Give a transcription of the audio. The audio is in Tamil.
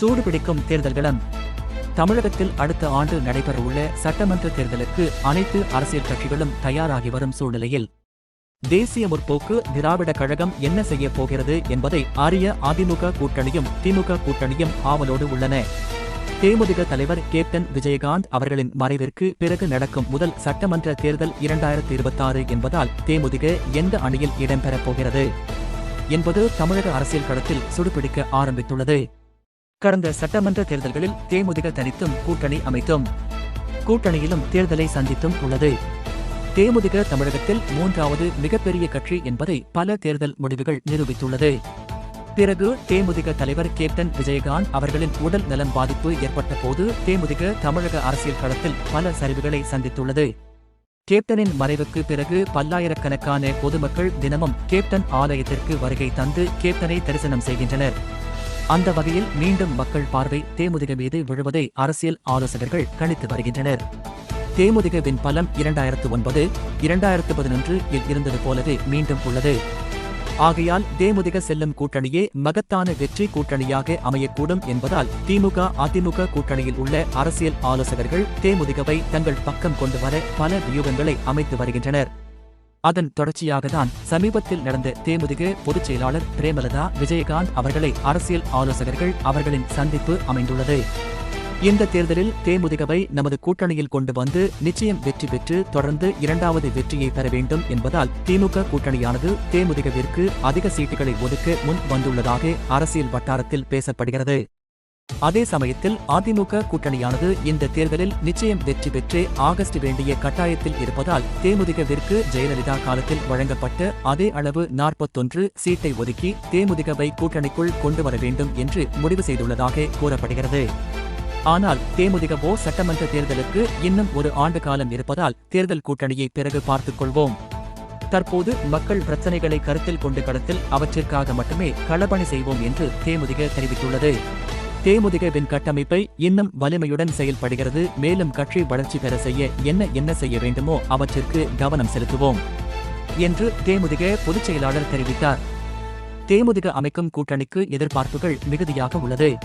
சூடுபிடிக்கும் தேர்தல்களம். தமிழகத்தில் அடுத்த ஆண்டு நடைபெறவுள்ள சட்டமன்ற தேர்தலுக்கு அனைத்து அரசியல் கட்சிகளும் தயாராகி வரும் சூழ்நிலையில் தேசிய முற்போக்கு திராவிட கழகம் என்ன செய்யப் போகிறது என்பதை அறிய அதிமுக கூட்டணியும் திமுக கூட்டணியும் ஆவலோடு உள்ளன. தேமுதிக தலைவர் கேப்டன் விஜயகாந்த் அவர்களின் மறைவிற்கு பிறகு நடக்கும் முதல் சட்டமன்ற தேர்தல் இரண்டாயிரத்தி இருபத்தாறு என்பதால் தேமுதிக எந்த அணியில் இடம்பெறப் போகிறது என்பது தமிழக அரசியல் களத்தில் சுடுபிடிக்க ஆரம்பித்துள்ளது. கடந்த சட்டமன்ற தேர்தல்களில் தேமுதிக தனித்தும் கூட்டணி அமைத்தும். கூட்டணியிலும் தேர்தலை சந்தித்தும் உள்ளது. தேமுதிக தமிழகத்தில் மூன்றாவது மிகப்பெரிய கட்சி என்பதை பல தேர்தல் முடிவுகள் நிரூபித்துள்ளது. பிறகு தேமுதிக தலைவர் கேப்டன் விஜயகாந்த் அவர்களின் உடல் நலம் பாதிப்பு ஏற்பட்ட போது தேமுதிக தமிழக அரசியல் களத்தில் பல சரிவுகளை சந்தித்துள்ளது. கேப்டனின் மறைவுக்கு பிறகு பல்லாயிரக்கணக்கான பொதுமக்கள் தினமும் கேப்டன் ஆலயத்திற்கு வருகை தந்து கேப்டனை தரிசனம் செய்கின்றனர். அந்த வகையில் மீண்டும் மக்கள் பார்வை தேமுதிக மீது விழுவதை அரசியல் ஆலோசகர்கள் கணித்து வருகின்றனர். தேமுதிகவின் பலம் இரண்டாயிரத்து ஒன்பது இரண்டாயிரத்து பதினொன்று இல் இருந்தது போலவே மீண்டும் உள்ளது. ஆகையால் தேமுதிக செல்லும் கூட்டணியே மகத்தான வெற்றி கூட்டணியாக அமையக்கூடும் என்பதால் திமுக அதிமுக கூட்டணியில் உள்ள அரசியல் ஆலோசகர்கள் தேமுதிகவை தங்கள் பக்கம் கொண்டு வர பல வியூகங்களை அமைத்து வருகின்றனர். அதன் தொடர்ச்சியாகத்தான் சமீபத்தில் நடந்த தேமுதிக பொதுச் செயலாளர் பிரேமலதா விஜயகாந்த் அவர்களை அரசியல் ஆலோசகர்கள் அவர்களின் சந்திப்பு அமைந்துள்ளது. இந்த தேர்தலில் தேமுதிகவை நமது கூட்டணியில் கொண்டு வந்து நிச்சயம் வெற்றி பெற்று தொடர்ந்து இரண்டாவது வெற்றியை பெற வேண்டும் என்பதால் திமுக கூட்டணியானது தேமுதிகவிற்கு அதிக சீட்டுகளை ஒதுக்க முன் வந்துள்ளதாக அரசியல் வட்டாரத்தில் பேசப்படுகிறது. அதே சமயத்தில் அதிமுக கூட்டணியானது இந்த தேர்தலில் நிச்சயம் வெற்றி பெற்று ஆகஸ்ட் வேண்டிய கட்டாயத்தில் இருப்பதால் தேமுதிகவிற்கு ஜெயலலிதா காலத்தில் வழங்கப்பட்ட அதே அளவு நாற்பத்தொன்று சீட்டை ஒதுக்கி தேமுதிகவை கூட்டணிக்குள் கொண்டு வர வேண்டும் என்று முடிவு செய்துள்ளதாக கூறப்படுகிறது. ஆனால் தேமுதிகவோ சட்டமன்ற தேர்தலுக்கு இன்னும் ஒரு ஆண்டு காலம் இருப்பதால் தேர்தல் கூட்டணியை பிறகு பார்த்துக் கொள்வோம். தற்போது மக்கள் பிரச்சனைகளை கருத்தில் கொண்டு கடத்தில் அவற்றிற்காக மட்டுமே களப்பணி செய்வோம் என்று தேமுதிக தெரிவித்துள்ளது. தேமுதிகவின் கட்டமைப்பை இன்னும் வலிமையுடன் செயல்படுகிறது. மேலும் கட்சி வளர்ச்சி பெற செய்ய என்ன என்ன செய்ய வேண்டுமோ அவற்றிற்கு கவனம் செலுத்துவோம் என்று தேமுதிக பொதுச் செயலாளர் தெரிவித்தார். தேமுதிக அமைக்கும் கூட்டணிக்கு எதிர்பார்ப்புகள் மிகுதியாக உள்ளது.